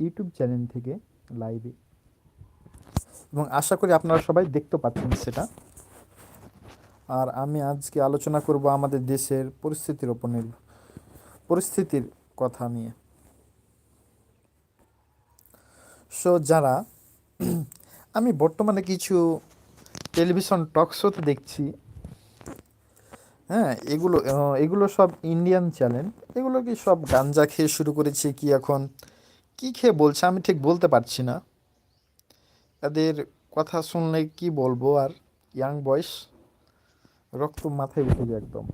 YouTube channel থেকে লাইভে এবং আশা করি আপনারা সবাই দেখতে পাচ্ছেন সেটা। আর আমি আজকে আলোচনা করব আমাদের দেশের পরিস্থিতির ওপর নির্ভর পরিস্থিতির কথা নিয়ে। সো যারা আমি বর্তমানে কিছু টেলিভিশন টক শোতে দেখছি হ্যাঁ এগুলো এগুলো সব ইন্ডিয়ান চ্যানেল এগুলো কি সব গাঞ্জা খেয়ে শুরু করেছে কি এখন? কি খেয়ে বলছে আমি ঠিক বলতে পারছি না। এদের কথা শুনলে কি বলব আর ইয়াং বয়স রক্ত মাথায় উঠে যায় একদম।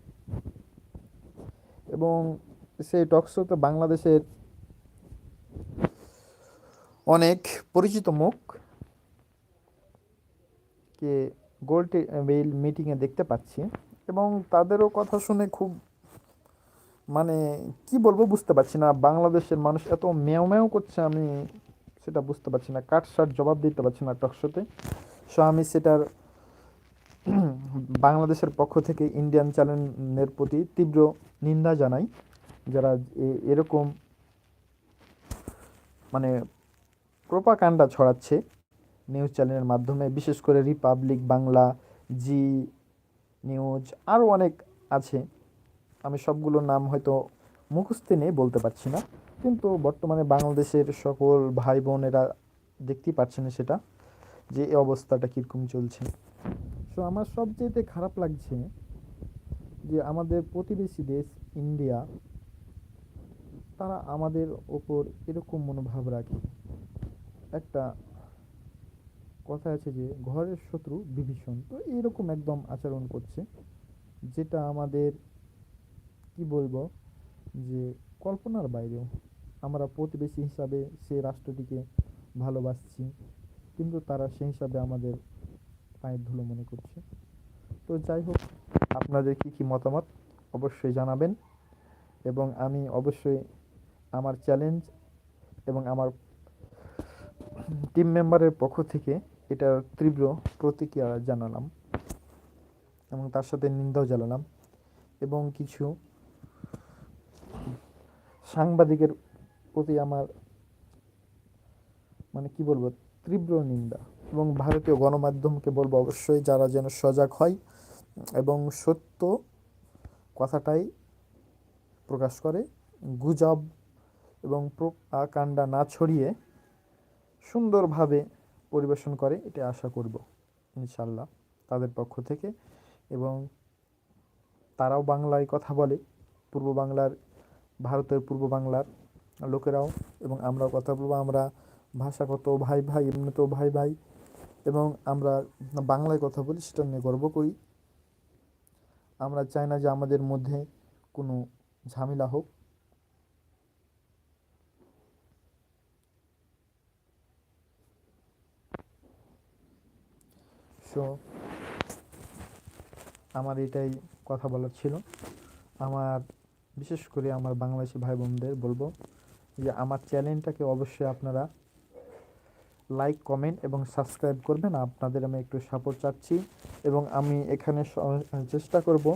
এবং সেই টক শোতে বাংলাদেশের অনেক পরিচিত মুখ কে গোল টেবিল মিটিংয়ে দেখতে পাচ্ছি। এবং তাদেরও কথা শুনে খুব মানে কি বলব বুঝতে পারছি না। বাংলাদেশের মানুষ এত ম্যাও ম্যাও করছে, আমি সেটা বুঝতে পারছি না। কাট শার্ট জবাব দিতে পারছি না টকশোতে সো আমি সেটার বাংলাদেশের পক্ষ থেকে ইন্ডিয়ান চ্যানেলের প্রতি তীব্র নিন্দা জানাই। যারা এরকম মানে প্রোপাকাণ্ডা ছড়াচ্ছে নিউজ চ্যানেলের মাধ্যমে, বিশেষ করে রিপাবলিক বাংলা জি নিউজ আরও অনেক আছে। আমি সবগুলোর নাম হয়তো মুখস্থে নেই, বলতে পারছি না। কিন্তু বর্তমানে বাংলাদেশের সকল ভাই বোনেরা দেখতেই পাচ্ছেন সেটা, যে এই অবস্থাটা কীরকম চলছে। সো আমার সবচেয়ে খারাপ লাগছে যে আমাদের প্রতিবেশী দেশ ইন্ডিয়া, তারা আমাদের ওপর এরকম মনোভাব রাখে। একটা কথা আছে যে, ঘরের শত্রু বিভীষণ। তো এরকম একদম আচরণ করছে, যেটা আমাদের কি বলব? যে কল্পনার বাইরেও আমরা প্রতিবেশী হিসাবে সে রাষ্ট্রটিকে ভালোবাসছি, কিন্তু তারা সেই হিসাবে আমাদের পায়ের ধুলো মনে করছে। তো যাই হোক, আপনাদের কি কি মতামত অবশ্যই জানাবেন এবং আমি অবশ্যই আমার চ্যালেঞ্জ এবং আমার টিম মেম্বারের পক্ষ থেকে এটার তীব্র প্রতিক্রিয়া জানালাম এবং তার সাথে নিন্দাও জানালাম এবং কিছু সাংবাদিকের প্রতি আমার মানে কি বলব, তীব্র নিন্দা। এবং ভারতীয় গণমাধ্যমকে বলব অবশ্যই যারা যেন সজাগ হয় এবং সত্য কথাটাই প্রকাশ করে, গুজব এবং কাণ্ডা না ছড়িয়ে সুন্দরভাবে পরিবেশন করে, এটা আশা করব, ইনশাল্লাহ, তাদের পক্ষ থেকে। এবং তারাও বাংলায় কথা বলে, পূর্ব বাংলার ভারতের পূর্ব বাংলার লোকেরাও এবং আমরাও কথা বলব। আমরা ভাষাগত ভাই ভাই এমনিতেও ভাই ভাই। এবং আমরা বাংলায় কথা বলি, সেটা নিয়ে গর্ব করি। আমরা চাই না যে আমাদের মধ্যে কোনো ঝামেলা হোক। সো আমার এটাই কথা বলার ছিল। আমার বিশেষ করে আমার বাংলাদেশি ভাই বোনদের বলব যে আমার চ্যানেলটাকে অবশ্যই আপনারা লাইক, কমেন্ট এবং সাবস্ক্রাইব করবেন। আপনাদের আমি একটু সাপোর্ট চাচ্ছি এবং আমি এখানে চেষ্টা করব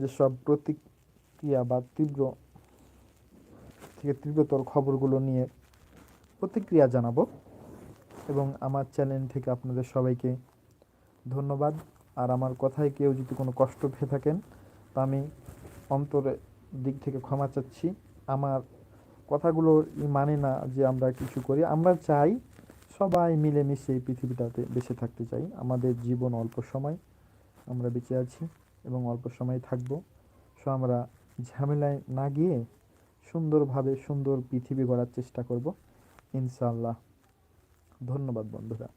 যে সব প্রতিক্রিয়া বা তীব্র থেকে তীব্রতর খবরগুলো নিয়ে প্রতিক্রিয়া জানাব এবং আমার চ্যানেল থেকে আপনাদের সবাইকে ধন্যবাদ। আর আমার কথায় কেউ যদি কোনো কষ্ট পেয়ে থাকেন, তা আমি অন্তরের দিক থেকে ক্ষমা চাচ্ছি। আমার কথাগুলো মানে না যে আমরা কিছু করি। আমরা চাই সবাই মিলেমিশে এই পৃথিবীটাতে বেঁচে থাকতে চাই। আমাদের জীবন অল্প সময় আমরা বেঁচে আছি এবং অল্প সময় থাকব। সো আমরা ঝামেলায় না গিয়ে সুন্দরভাবে সুন্দর পৃথিবী গড়ার চেষ্টা করব। ইনশাল্লাহ ধন্যবাদ বন্ধুরা।